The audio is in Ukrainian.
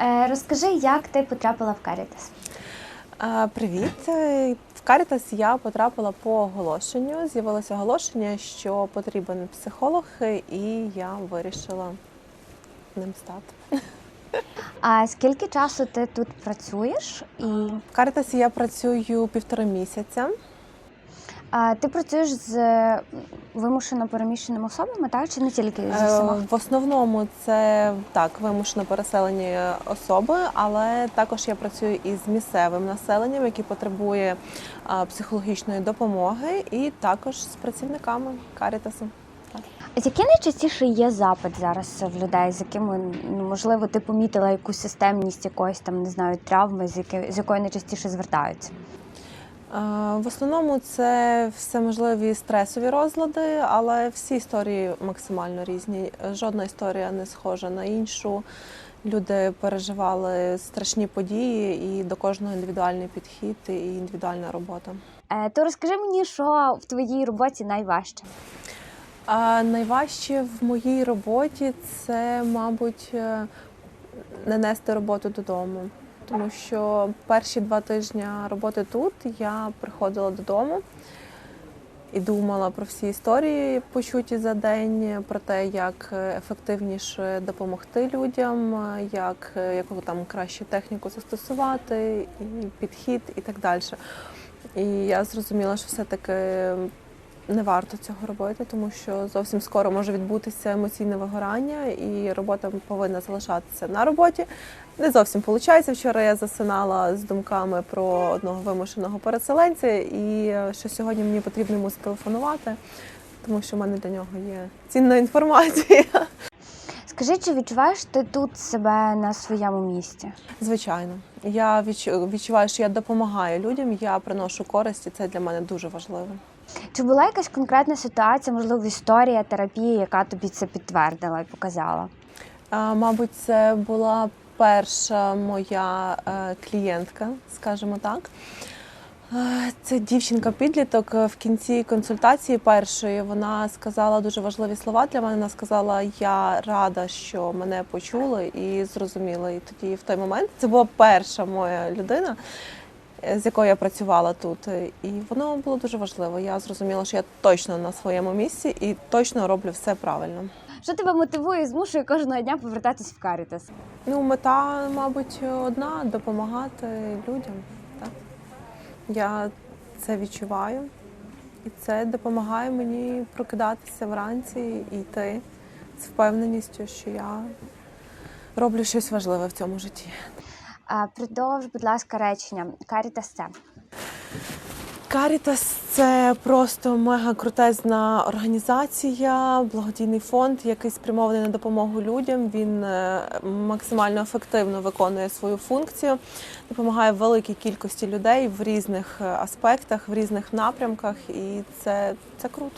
Е, Розкажи, як ти потрапила в Карітас? Привіт! Е, В Карітас я потрапила по оголошенню. З'явилося оголошення, що потрібен психолог, і я вирішила ним стати. А скільки часу ти тут працюєш? І В Карітасі я працюю півтора місяця. А, ти працюєш з е, вимушено переміщеними особами, так? Чи не тільки зі Е. В основному це так вимушено переселені особи, але також я працюю із місцевим населенням, яке потребує психологічної допомоги, і також з працівниками Карітасу. Який найчастіше є запит зараз в людей, з якими ну, можливо ти помітила якусь системність якоїсь там не знаю травми, з яки- з якою найчастіше звертаються? Е, В основному це все можливі стресові розлади, але всі історії максимально різні. Жодна історія не схожа на іншу. Люди переживали страшні події, і до кожного індивідуальний підхід і індивідуальна робота. Е, то розкажи мені, що в твоїй роботі найважче? А найважче в моїй роботі це, мабуть, е, не нести роботу додому. Тому що перші два тижні роботи тут я приходила додому і думала про всі історії, почуті за день, про те, як ефективніше допомогти людям, як яку там краще техніку застосувати, і підхід і так далі. І я зрозуміла, що все-таки не варто цього робити, тому що зовсім скоро може відбутися емоційне вигорання, і робота повинна залишатися на роботі. Не зовсім виходить. Вчора я засинала з думками про одного вимушеного переселенця, і що сьогодні мені потрібно йому зателефонувати, тому що в мене для нього є цінна інформація. Скажи, чи відчуваєш ти тут себе на своєму місці? Звичайно, я відчу- відчуваю, що я допомагаю людям, я приношу користь, і це для мене дуже важливо. Чи була якась конкретна ситуація, можливо, історія терапії, яка тобі це підтвердила і показала? А, Мабуть, це була перша моя е, клієнтка, скажімо так. Це дівчинка-підліток в кінці консультації першої. Вона сказала дуже важливі слова для мене. Вона сказала: Я рада, що мене почули і зрозуміли. І тоді, в той момент, це була перша моя людина, з якою я працювала тут. І воно було дуже важливо. Я зрозуміла, що я точно на своєму місці і точно роблю все правильно. Що тебе мотивує і змушує кожного дня повертатись в Карітас? Ну, мета, мабуть, одна допомагати людям. Так? Я це відчуваю, і це допомагає мені прокидатися вранці і йти з впевненістю, що я роблю щось важливе в цьому житті. Продовж, будь ласка, речення. Карітас це. Карітас це просто мега крутезна організація, благодійний фонд, який спрямований на допомогу людям. Він е, максимально ефективно виконує свою функцію, допомагає великій кількості людей в різних е, аспектах, в різних напрямках, і це, це круто.